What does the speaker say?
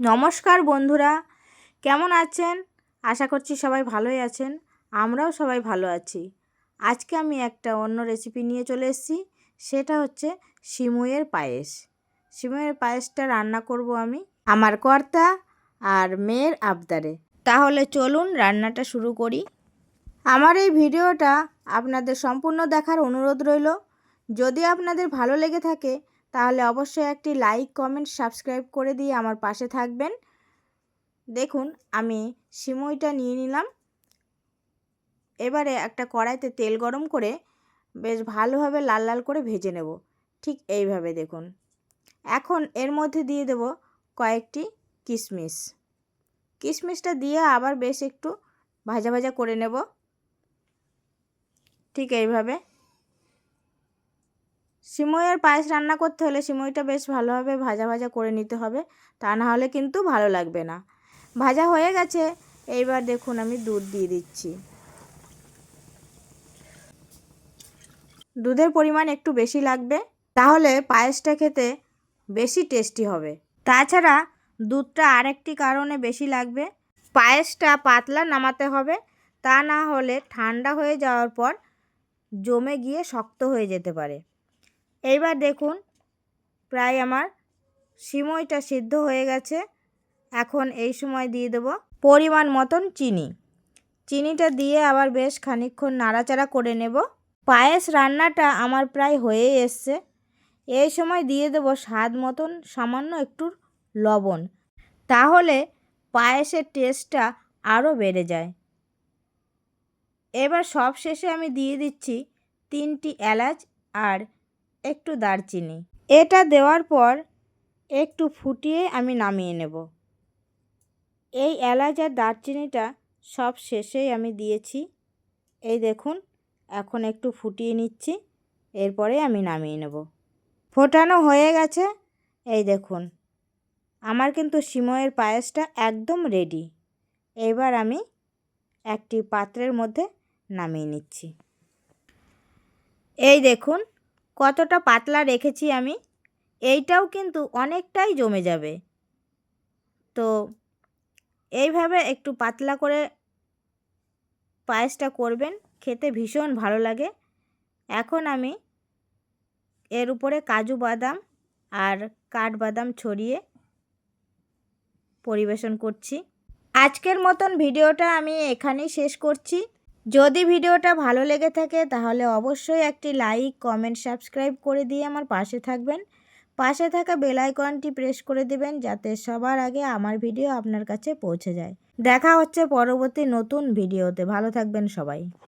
নমস্কার বন্ধুরা, কেমন আছেন? আশা করছি সবাই ভালোই আছেন, আমরাও সবাই ভালো আছি। আজকে আমি একটা অন্য রেসিপি নিয়ে চলে এসেছি, সেটা হচ্ছে সিমুইয়ের পায়েস। সিমুইয়ের পায়েসটা রান্না করব আমি আমার কর্তা আর মেয়ের আবদারে। তাহলে চলুন রান্নাটা শুরু করি। আমার এই ভিডিওটা আপনাদের সম্পূর্ণ দেখার অনুরোধ রইল। যদি আপনাদের ভালো লেগে থাকে তাহলে অবশ্যই একটি লাইক কমেন্ট সাবস্ক্রাইব করে দিয়ে আমার পাশে থাকবেন। দেখুন, আমি সিমইটা নিয়ে নিলাম। এবারে একটা কড়াইতে তেল গরম করে বেশ ভালোভাবে লাল লাল করে ভেজে নেব। ঠিক এইভাবে দেখুন। এখন এর মধ্যে দিয়ে দেব কয়েকটি কিশমিশ। কিশমিশটা দিয়ে আবার বেশ একটু ভাজা ভাজা করে নেব। ঠিক এইভাবে। সিমইয়ের পায়েস রান্না করতে হলে সিমইটা বেশ ভালোভাবে ভাজা ভাজা করে নিতে হবে, তা না হলে কিন্তু ভালো লাগবে না। ভাজা হয়ে গেছে, এইবার দেখুন আমি দুধ দিয়ে দিচ্ছি। দুধের পরিমাণ একটু বেশি লাগবে, তাহলে পায়েসটা খেতে বেশি টেস্টি হবে। তাছাড়া দুধটা আরেকটি কারণে বেশি লাগবে, পায়েসটা পাতলা নামাতে হবে, তা না হলে ঠান্ডা হয়ে যাওয়ার পর জমে গিয়ে শক্ত হয়ে যেতে পারে। এইবার দেখুন, প্রায় আমার সিমইটা সিদ্ধ হয়ে গেছে। এখন এই সময় দিয়ে দেব পরিমাণ মতন চিনি। চিনিটা দিয়ে আবার বেশ খানিক্ষণ নাড়াচাড়া করে নেব। পায়েস রান্নাটা আমার প্রায় হয়ে এসছে। এই সময় দিয়ে দেব স্বাদ মতন সামান্য একটু লবণ। তাহলে পায়েসের টেস্টটা আরও বেড়ে যায়। এবার সব শেষে আমি দিয়ে দিচ্ছি তিনটি এলাচ আর একটু দারচিনি। এটা দেওয়ার পর একটু ফুটিয়ে আমি নামিয়ে নেব। এই এলাচ আর দারচিনিটা সব শেষেই আমি দিয়েছি। এই দেখুন, এখন একটু ফুটিয়ে নিচ্ছি, এরপরে আমি নামিয়ে নেব। ফোটানো হয়ে গেছে, এই দেখুন। আমার কিন্তু সিময়ের পায়েসটা একদম রেডি এবার আমি একটি পাত্রের মধ্যে নামিয়ে নিচ্ছি। এই দেখুন কতটা পাতলা রেখেছি আমি, এইটাও কিন্তু অনেকটাই জমে যাবে। তো এইভাবে একটু পাতলা করে পায়েসটা করবেন, খেতে ভীষণ ভালো লাগে। এখন আমি এর উপরে কাজু বাদাম আর কাঠবাদাম ছড়িয়ে পরিবেশন করছি। আজকের মতন ভিডিওটা আমি এখানেই শেষ করছি। যদি ভিডিওটা ভালো লেগে থাকে, তাহলে অবশ্যই একটি লাইক, কমেন্ট, সাবস্ক্রাইব করে দিয়ে আমার পাশে থাকবেন। পাশে থাকা বেল আইকনটি প্রেস করে দিবেন যাতে সবার আগে আমার ভিডিও আপনার কাছে পৌঁছে যায়। দেখা হচ্ছে পরবর্তী নতুন ভিডিওতে। ভালো থাকবেন সবাই।